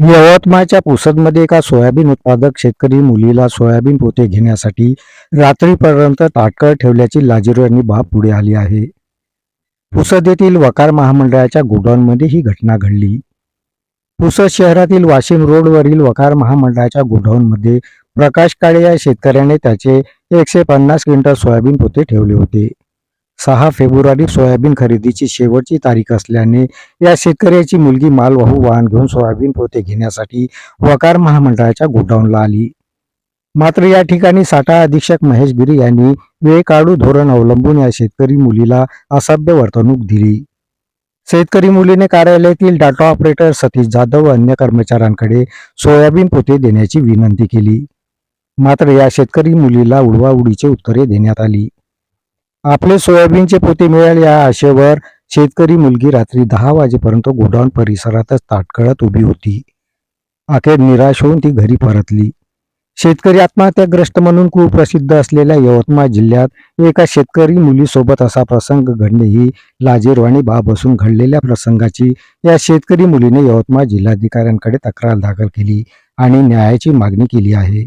यवतमाळच्या पुसदमध्ये एका सोयाबीन उत्पादक शेतकरी मुलीला सोयाबीन पोते घेण्यासाठी रात्रीपर्यंत ताटकळ ठेवल्याची लाजिरो यांनी बाब पुढे आली आहे. पुसद येथील वकार महामंडळाच्या गोडाऊनमध्ये ही घटना घडली. पुसद शहरातील वाशिम रोडवरील वकार महामंडळाच्या गोडाऊनमध्ये प्रकाश काळे या शेतकऱ्याने त्याचे एकशे पन्नास क्विंटल सोयाबीन पोते ठेवले होते. सहा फेब्रुवारी सोयाबीन खरेदीची शेवटची तारीख असल्याने या शेतकऱ्याची मुलगी मालवाहू वाहन घेऊन सोयाबीन पोते घेण्यासाठी वकार महामंडळाच्या गोडाऊनला आली. मात्र या ठिकाणी साठा अधीक्षक महेश गिरी यांनी वेळ काढू धोरण अवलंबून या शेतकरी मुलीला असभ्य वर्तणूक दिली. शेतकरी मुलीने कार्यालयातील डाटा ऑपरेटर सतीश जाधव व अन्य कर्मचाऱ्यांकडे सोयाबीन पोते देण्याची विनंती केली. मात्र या शेतकरी मुलीला उडवाउडीचे उत्तरे देण्यात आली. आपले सोयाबीनचे पोते मिळेल या आशेवर शेतकरी मुलगी रात्री दहा वाजेपर्यंत गोडाऊन परिसरातच ताटकळत उभी होती. अखेर निराश होऊन ती घरी परतली. शेतकरी आत्महत्याग्रस्त म्हणून कुप्रसिद्ध असलेल्या यवतमाळ जिल्ह्यात एका शेतकरी मुलीसोबत असा प्रसंग घडणे ही लाजीरवाणी बाब असून घडलेल्या प्रसंगाची या शेतकरी मुलीने यवतमाळ जिल्हाधिकाऱ्यांकडे तक्रार दाखल केली आणि न्यायाची मागणी केली आहे.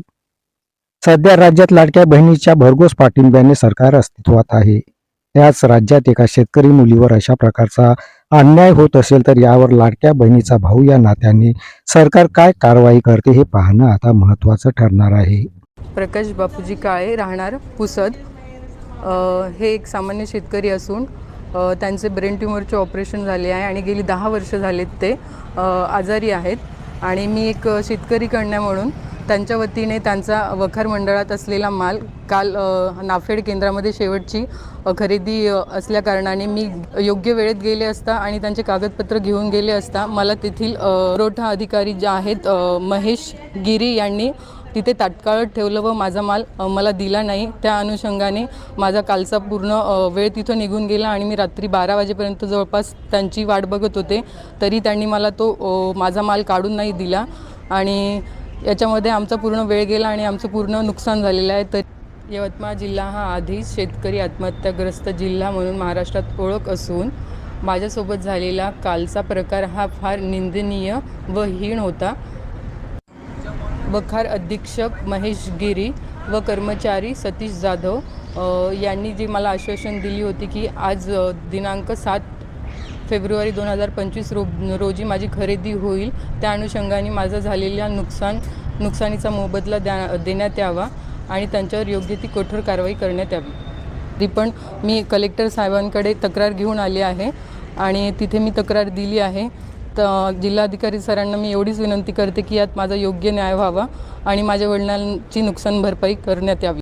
सध्या राज्यात लाडक्या बहिणीच्या भरघोस पाठिंब्याने सरकार अस्तित्वात आहे. त्याच राज्यात एका शेतकरी मुलीवर अशा प्रकारचा अन्याय होत असेल तर यावर लाडक्या बहिणीचा भाऊ या नात्याने सरकार काय कारवाई करते हे पाहणं आता महत्त्वाचं ठरणार आहे. प्रकाश बापूजी काळे राहणार पुसद. हे एक सामान्य शेतकरी असून त्यांचे ब्रेन ट्युमरचे ऑपरेशन झाले आहे आणि गेली दहा वर्ष झालेत ते आजारी आहेत. आणि मी एक शेतकरी कन्या म्हणून त्यांच्या वतीने त्यांचा वखार मंडळात असलेला माल काल नाफेड केंद्रामध्ये शेवटची खरेदी असल्याकारणाने मी योग्य वेळेत गेले असता आणि त्यांचे कागदपत्र घेऊन गेले असता मला तेथील पुरवठा अधिकारी जे आहेत महेश गिरी यांनी तिथे तात्काळ ठेवलं व माझा माल मला दिला नाही. त्या अनुषंगाने माझा कालचा पूर्ण वेळ तिथं निघून गेला आणि मी रात्री बारा वाजेपर्यंत जवळपास त्यांची वाट बघत होते. तरी त्यांनी मला तो माझा माल काढून नाही दिला आणि याच्यामध्ये आमचा पूर्ण वेळ गेला आणि आमचं पूर्ण नुकसान झालेलं आहे. तर यवतमाळ जिल्हा हा आधीच शेतकरी आत्महत्याग्रस्त जिल्हा म्हणून महाराष्ट्रात ओळख असून माझ्यासोबत झालेला कालचा प्रकार हा फार निंदनीय व हीण होता. वखार अधीक्षक महेश गिरी व कर्मचारी सतीश जाधव यांनी जी मला आश्वासन दिली होती की आज दिनांक सात फेब्रुवारी दोन हजार पंचवीस रो रोजी माझी खरेदी होईल. त्या अनुषंगाने माझं झालेल्या नुकसान नुकसानीचा मोबदला द्या देण्यात यावा आणि त्यांच्यावर योग्य ती कठोर कारवाई करण्यात यावी. ती पण मी कलेक्टर साहेबांकडे तक्रार घेऊन आली आहे आणि तिथे मी तक्रार दिली आहे. तर जिल्हाधिकारी सरांना मी एवढीच विनंती करते की यात माझा योग्य न्याय व्हावा आणि माझ्या वडिलांची नुकसान भरपाई करण्यात यावी.